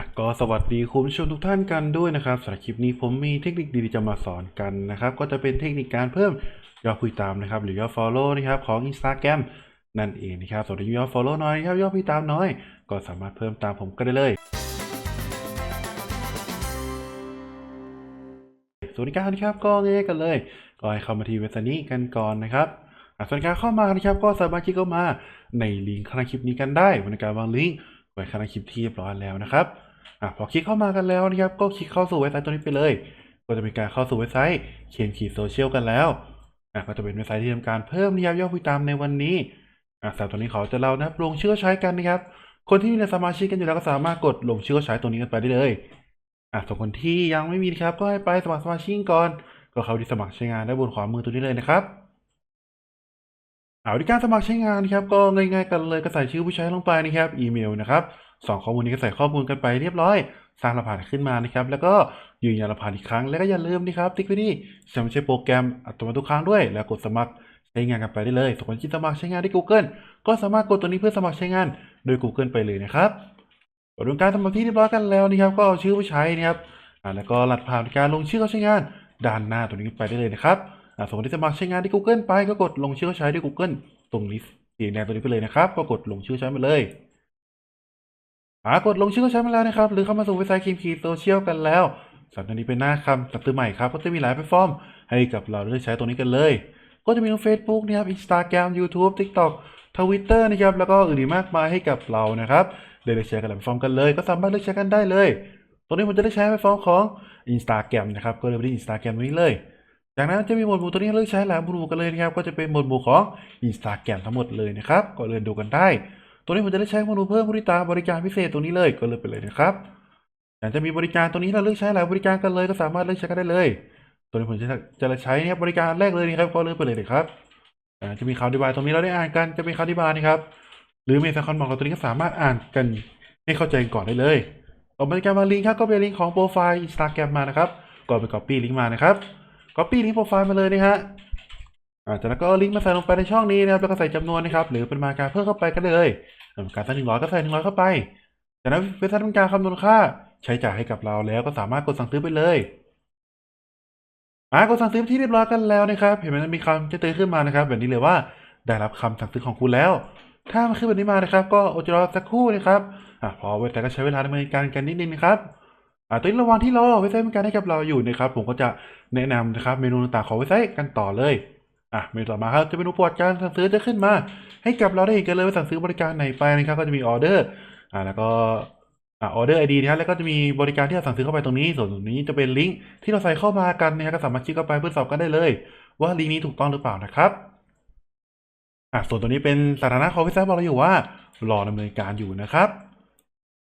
อะก็สวัสดีคุณผู้ชมทุกท่านกันด้วยนะครับสำหรับคลิปนี้ผมมีเทคนิคดีๆจะมาสอนกันนะครับ ก็จะเป็นเทคนิคการเพิ่มยอดผู้ตามนะครับ หรือยอด follow นะครับของ Instagram นั่นเองนะครับส่วนยอด follow น้อยครับยอดผู้ตามน้อย ก็สามารถเพิ่มตามผมก็ได้เลยสวัสดีครับนครับก็ง่ายกันเลย ก็ให้เข้ามาที่เว็บไซต์นี้กันก่อนนะครับส่วนการเข้ามานะครับก็สามารถคลิกเข้ามาในลิงก์ข้างคลิปนี้กันได้บนการวางลิงก์ไว้ข้างคลิปที่เรียบร้อยแล้วนะครับ อะพอคลิกเข้ามากันแล้วนะครับก็คลิกเข้าสู่เว็บไซต์ตัวนี้ไปเลย ก็จะเป็นการเข้าสู่เว็บไซต์เขียนขีดโซเชียลกันแล้วอะก็จะเป็นเว็บไซต์ที่ทำการเพิ่มนิยามยอดผู้ตามในวันนี้อะสำหรับตัวนี้เขาจะเล่านะครับลงชื่อใช้กันนะครับ คนที่มีในสมาชิกกันอยู่แล้วก็สามารถกดลงชื่อใช้ตรงนี้กันไปได้เลยอะส่วนคนที่ยังไม่มีครับก็ให้ไปสมัครสมาชิกก่อน ก็เข้าที่สมัครใช้งานได้บนขวามือตรงนี้เลยนะครับ เอาดิการสมัครใช้งานนะครับก็ง่ายๆกันเลยก็ใส่ชื่อผู้ใช้ลงไปนะครับอีเมลนะครับสองข้อมูลนี้ก็ใส่ข้อมูลกันไปเรียบร้อย สร้างรหัสขึ้นมานะครับ แล้วก็ยืนยันรหัสอีกครั้ง แล้วก็อย่าลืมนะครับติ๊กไว้ที่จะไม่ใช่โปรแกรมอัตโนมัติทุกครั้งด้วย แล้วกดสมัครใช้งานกันไปได้เลยส่วนคนที่สมัครใช้งานที่ Google ก็สามารถกดตัวนี้เพื่อสมัครใช้งานโดย Google ไปเลยนะครับกดดูการสมัครที่เรียบร้อยกันแล้วนะครับ ก็เอาชื่อผู้ใช้นะครับอ่าแล้วก็รหัสผ่านการลงชื่อเขาใช้งานด้านหน้าตรงนี้ไปได้เลยนะครับ ส่วนคนที่สมัครใช้งานที่ Google ไปก็กดลงชื่อเขาใช้ด้วย Google ตรงนี้สีแดงตรงนี้ไปเลยนะครับ ก็กดลงชื่อใช้มาเลยอ่ากดลงชื่อเขาใช้มาแล้วนะครับ หรือเข้ามาสู่เว็บไซต์คิมคีโซเชียลกันแล้วสำหรับตัวนี้เป็นหน้าคำตัดตัวใหม่ครับ ก็จะมีหลายแพลตฟอร์ม ให้กับเราได้ใช้ตรงนี้กันเลย ก็จะมีทั้ง Facebook นะครับ Instagram YouTube TikTok Twitter นะครับ แล้วก็อื่นอีมากมายให้กับเรานะครับได้เลือกใช้กันหลายแพลตฟอร์มกันเลย ก็สามารถเลือกใช้กันได้เลย ตรงนี้ผมจะได้ใช้แพลตฟอร์มของ Instagram นะครับ ก็เลยไปที่ Instagram ตรงนี้เลย จากนั้นจะมีหมวดหมู่ตัวนี้เลือกใช้หลายหมวดหมู่กันเลยนะครับก็จะเป็นหมวดหมู่ของ Instagram ทั้งหมดเลยนะครับก็เลื่อนดูกันได้ ตัวนี้ผมจะได้ใช้หมวดหมู่เพิ่มบริการบริการพิเศษตรงนี้เลยก็เลือกไปเลยนะครับอยากจะมีบริการตรงนี้เราเลือกใช้หลายบริการกันเลย ก็สามารถเลือกใช้กันได้เลย ตัวนี้ผมจะจะใช้เนี่ยบริการแรกเลยนะครับก็เลือกไปเลยนะครับจะมีคำอธิบายตรงนี้เราได้อ่านกันจะมีคำอธิบายนะครับ หรือมีสักคำบอกเราตัวนี้ก็สามารถอ่านกันให้เข้าใจก่อนได้เลยต่อมาในการมาลิงก์ครับก็เป็นลิงก์ของโปรไฟล์ Instagram มานะครับก็ไป copy ลิงก์มานะครับ copy ลิงก์โปรไฟล์มาเลยนะฮะอ่าจากนั้นก็ลิงก์มาใส่ลงไปในช่องนี้นะครับแล้วก็ใส่จำนวนนะครับหรือเป็นมาการเพิ่มเข้าไปก็ได้เลยการใส่หนึ่งร้อยก็ใส่หนึ่งร้อยเข้าไป จากนั้นเว็บไซต์ทำการคำนวณค่าใช้จ่ายให้กับเราแล้วก็สามารถกดสั่งซื้อไปเลยอ่ากดสั่งซื้อที่เรียบร้อยกันแล้วนะครับ เห็นไหมมันมีคำจะเตือนขึ้นมานะครับ แบบนี้เลยว่าได้รับคำสั่งซื้อของคุณแล้ว ถ้ามันขึ้นแบบนี้มานะครับ ก็อดใจรอสักครู่นะครับอ่าพอเว็บไซต์ก็ใช้เวลาดำเนินการกันนิดนึงนะครับ อ่าตอนนี้ระหว่างที่รอเว็บไซต์มีการให้กับเราอยู่นะครับ ผมก็จะแนะนำนะครับเมนูต่างๆของเว็บไซต์กันต่อเลยอะเมนูต่อมาครับจะเป็นอุปกรณ์การสั่งซื้อจะขึ้นมา ให้กับเราได้เห็นกันเลยว่าสั่งซื้อบริการไหนไปนะครับก็จะมีออเดอร์อ่าแล้วก็อ่าออเดอร์ไอดีนะครับแล้วก็จะมีบริการที่เราสั่งซื้อเข้าไปตรงนี้ ส่วนตรงนี้จะเป็นลิงก์ที่เราใส่เข้ามากันนะครับก็สามารถคลิกเข้าไปเพื่อสอบกันได้เลย ว่าลิงก์นี้ถูกต้องหรือเปล่านะครับอ่าส่วนตัวนี้เป็นสถานะของเว็บไซต์บอกเราอยู่ว่า รอดำเนินการอยู่นะครับ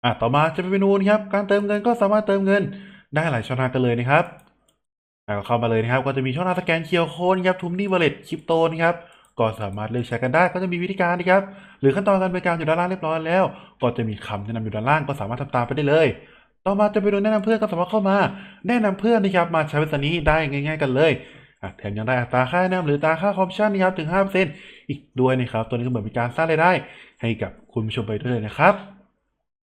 อ่าต่อมาจะเป็นเมนูนะครับการเติมเงินก็สามารถเติมเงินได้หลายช่องทางกันเลยนะครับอ่าก็เข้ามาเลยนะครับ ก็จะมีช่องทางสแกนเคียร์โค้ดครับทุมนี่วอลเล็ตคริปโตนะครับก็สามารถเลือกใช้กันได้ก็จะมีวิธีการนะครับ หรือขั้นตอนการบริการอยู่ด้านล่างเรียบร้อยแล้ว ก็จะมีคำแนะนำอยู่ด้านล่างก็สามารถทำตามไปได้เลย ต่อมาจะไปดูแนะนำเพื่อนก็สามารถเข้ามา แนะนำเพื่อนนะครับมาใช้บริการนี้ได้ง่าย ๆ กันเลยอะแถมยังได้อัตราค่าแนะนำหรืออัตาค่าคอมมิชชั่นนะครับถึง5%อีกด้วยนะครับ ตัวนี้ก็เหมือนเป็นการสร้างรายได้ ให้กับคุณผู้ชมไปด้วยนะครับ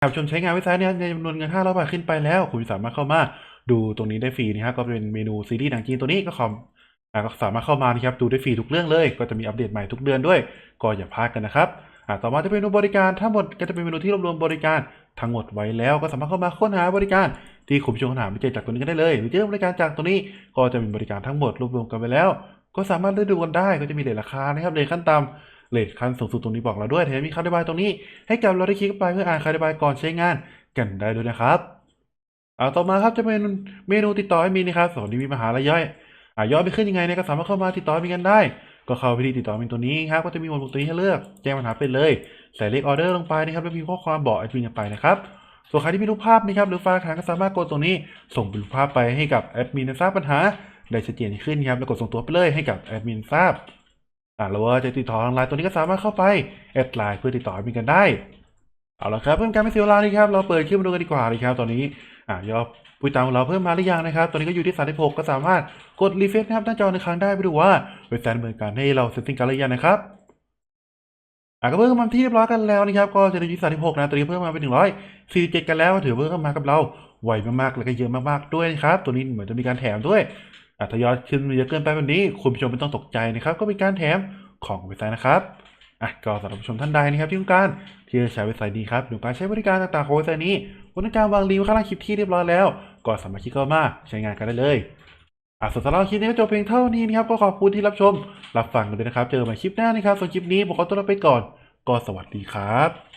หากชมใช้งานเว็บไซต์เนี่ยในจำนวนเงิน500บาทขึ้นไปแล้ว คุณสามารถเข้ามาดูตรงนี้ได้ฟรีนะครับก็เป็นเมนูซีรีส์หนังจีนตัวนี้ก็คอมอะก็สามารถเข้ามานะครับดูได้ฟรีทุกเรื่องเลย ก็จะมีอัปเดตใหม่ทุกเดือนด้วย ก็อย่าพลาดกันนะครับอ่าต่อมาจะเป็นเมนูบริการทั้งหมดก็จะเป็นเมนูที่รวบรวมบริการทั้งหมดไว้แล้วก็สามารถเข้ามาค้นหาบริการ ที่คุณผู้ชมค้นหาไม่เจอจากตัวนี้ก็ได้เลย หรือเจอบริการจากตัวนี้ก็จะมีบริการทั้งหมดรวบรวมกันไว้แล้ว ก็สามารถเลือกดูกันได้ก็จะมีเลทราคานะครับเลทขั้นต่ำ เลทขั้นสูงสุดตรงนี้บอกเราด้วยแถมมีคำอธิบายตรงนี้ ให้กับเราได้คลิกไปเพื่ออ่านคำอธิบายก่อนใช้งานกันได้ด้วยนะครับเอาต่อมาครับจะเป็นเมนูติดต่อให้มีนะครับสวัสดีมีมหาลัยย่อยอ่ายอดไปขึ้นยังไงเนี่ยก็สามารถเข้ามาติดต่อมีกันได้ ก็เข้าไปที่ติดต่อเป็นตัวนี้ครับก็จะมีหมวดหมู่ตัวนี้ให้เลือกแจ้งปัญหาไปเลย ใส่เลขออเดอร์ลงไปนะครับแล้วพิมพ์ข้อความบอกแอดมินกันไปนะครับส่วนใครที่มีรูปภาพนะครับหรือฝากถามก็สามารถกดตรงนี้ ส่งรูปภาพไปให้กับแอดมินทราบปัญหาได้ชัดเจนขึ้นครับแล้วกดส่งตัวไปเลยให้กับแอดมินทราบ อ่าแล้วว่าจะติดต่อทางไลน์ตัวนี้ก็สามารถเข้าไปแอดไลน์เพื่อติดต่อมินกันได้ เอาละครับเพื่อการไม่เสียเวลานี่ครับ เราเปิดคลิปมาดูกันดีกว่าเลยครับ ตอนนี้อ่ายอดผู้ติดตามของเราเพิ่มมาหรือยังนะครับ ตอนนี้ก็อยู่ที่ 36 ก็สามารถกดรีเฟรชนะครับหน้าจอในครั้งได้ไปดูว่าเว็บไซต์ดำเนินการให้เราเซตติ้งกันหรือยังนะครับอะก็เพิ่มมาที่เรียบร้อยกันแล้วนะครับ ก็จะได้ยุทธศาสตร์ที่หกนะตอนนี้เพิ่มมาเป็นหนึ่งร้อยสี่สิบเจ็ดกันแล้วถือเพิ่มมากับเราไวมากๆแล้วก็เยอะมากๆด้วยนะครับ ตัวนี้เหมือนจะมีการแถมด้วย ทยอยขึ้นมาเยอะเกินไปแบบนี้คุณผู้ชมไม่ต้องตกใจนะครับ ก็มีการแถมของเว็บไซต์นะครับอะก็สำหรับผู้ชมท่านใดนะครับที่ต้องการที่จะใช้เว็บไซต์นี้ครับหรือการใช้บริการต่างๆของเว็บไซต์นี้วันนี้การวางลิงก์ไว้ข้างล่างคลิปที่เรียบร้อยแล้ว ก็สามารถคลิกเข้ามาใช้งานกันได้เลยอะส่วนสำหรับคลิปนี้ก็จบเพียงเท่านี้นะครับก็ขอบคุณที่รับชม รับฟังกันด้วยนะครับ เจอกันใหม่คลิปหน้านะครับส่วนคลิปนี้ผมขอตัวลาไปก่อน ก็สวัสดีครับ